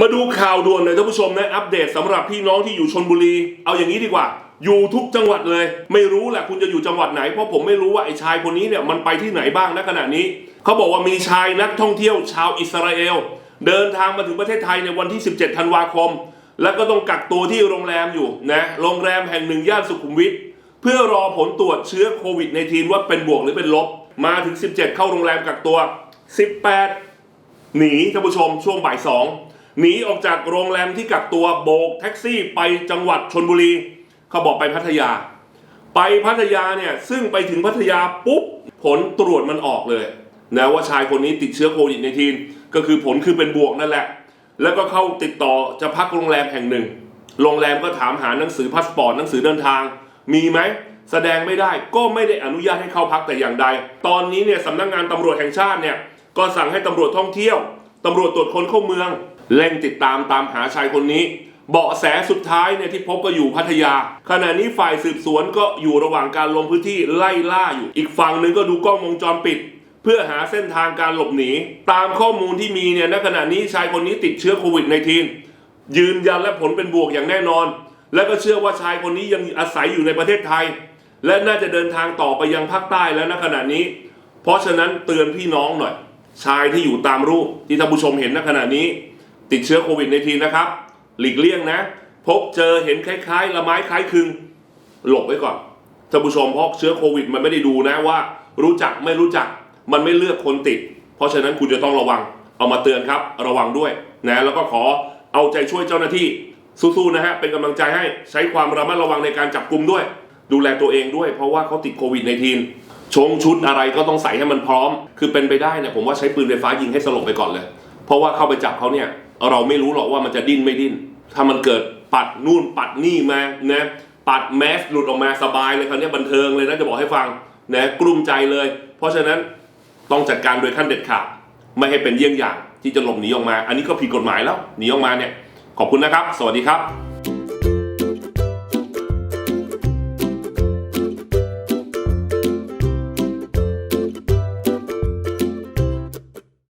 มาดูข่าวด่วนหน่อยท่านผู้ชมนะ อัปเดตสำหรับพี่น้องที่อยู่ชนบุรี เอาอย่างนี้ดีกว่า อยู่ทุกจังหวัดเลย ไม่รู้แหละคุณจะอยู่จังหวัดไหน เพราะผมไม่รู้ว่าไอ้ชายคนนี้เนี่ยมันไปที่ไหนบ้างณขณะนี้ เขาบอกว่ามีชายนักท่องเที่ยวชาวอิสราเอล เดินทางมาถึงประเทศไทยในวันที่ 17 ธันวาคม แล้วก็ต้องกักตัวที่โรงแรมอยู่นะโรงแรมแห่งหนึ่งย่านสุขุมวิทเพื่อรอผลตรวจเชื้อโควิดในทีว่าเป็นบวกหรือเป็นลบ มาถึง 17 เข้าโรงแรมกักตัว 18 หนีท่านผู้ชมช่วงบ่ายสอง หนีออกจากโรงแรมที่กักตัวโบกแท็กซี่ไปจังหวัดชนบุรี เขาบอกไปพัทยา ไปพัทยาเนี่ย ซึ่งไปถึงพัทยาปุ๊บ ผลตรวจมันออกเลยนะว่าชายคนนี้ติดเชื้อโควิดในทีนก็คือผลคือเป็นบวกนั่นแหละ แล้วก็เข้าติดต่อจะพักโรงแรมแห่งหนึ่ง โรงแรมก็ถามหาหนังสือพาสปอร์ตหนังสือเดินทาง มีไหมแสดงไม่ได้ก็ไม่ได้อนุญาตให้เข้าพักแต่อย่างใด ตอนนี้เนี่ยสำนักงานตำรวจแห่งชาติเนี่ยก็สั่งให้ตำรวจท่องเที่ยวตำรวจตรวจคนเข้าเมือง เร่งติดตามตามหาชายคนนี้เบาะแสสุดท้ายเนี่ยที่พบก็อยู่พัทยา ขณะนี้ฝ่ายสืบสวนก็อยู่ระหว่างการลงพื้นที่ไล่ล่าอยู่ อีกฝั่งหนึ่งก็ดูกล้องวงจรปิด เพื่อหาเส้นทางการหลบหนี ตามข้อมูลที่มีเนี่ยณขณะนี้ชายคนนี้ติดเชื้อโควิด -19 ยืนยันและผลเป็นบวกอย่างแน่นอน และก็เชื่อว่าชายคนนี้ยังอาศัยอยู่ในประเทศไทย และน่าจะเดินทางต่อไปยังภาคใต้แล้วณขณะนี้ เพราะฉะนั้นเตือนพี่น้องหน่อย ชายที่อยู่ตามรูปที่ท่านผู้ชมเห็นณขณะนี้ ติดเชื้อโควิด -19 นะครับ หลีกเลี่ยงนะ พบเจอเห็นคล้ายๆละไม้คล้ายคลึง หลบไว้ก่อนท่านผู้ชมเพราะเชื้อโควิด มันไม่ได้ดูนะว่า รู้จักไม่รู้จัก มันไม่เลือกคนติด เพราะฉะนั้นคุณจะต้องระวัง เอามาเตือนครับ ระวังด้วยนะแล้วก็ขอเอาใจช่วยเจ้าหน้าที่สู้ๆนะฮะเป็นกำลังใจให้ใช้ความระมัดระวังในการจับกลุ่มด้วย ดูแลตัวเองด้วย เพราะว่าเขาติดโควิด -19 ชงชุดอะไรก็ต้องใส่ให้มันพร้อม คือเป็นไปได้เนี่ยผมว่าใช้ปืนไฟฟ้ายิงให้สลบไปก่อนเลย เพราะว่าเข้าไปจับเขาเนี่ย เราไม่รู้หรอกว่ามันจะดิ้นไม่ดิ้น ถ้ามันเกิดปัดนู่นปัดนี่มานะปัดแมสหลุดออกมาสบายเลยคราวนี้บันเทิงเลยนะจะบอกให้ฟังนะกลุ้มใจเลย เพราะฉะนั้นต้องจัดการโดยขั้นเด็ดขาดไม่ให้เป็นเยี่ยงอย่างที่จะหลบหนีออกมา อันนี้ก็ผิดกฎหมายแล้วหนีออกมาเนี่ยขอบคุณนะครับ สวัสดีครับ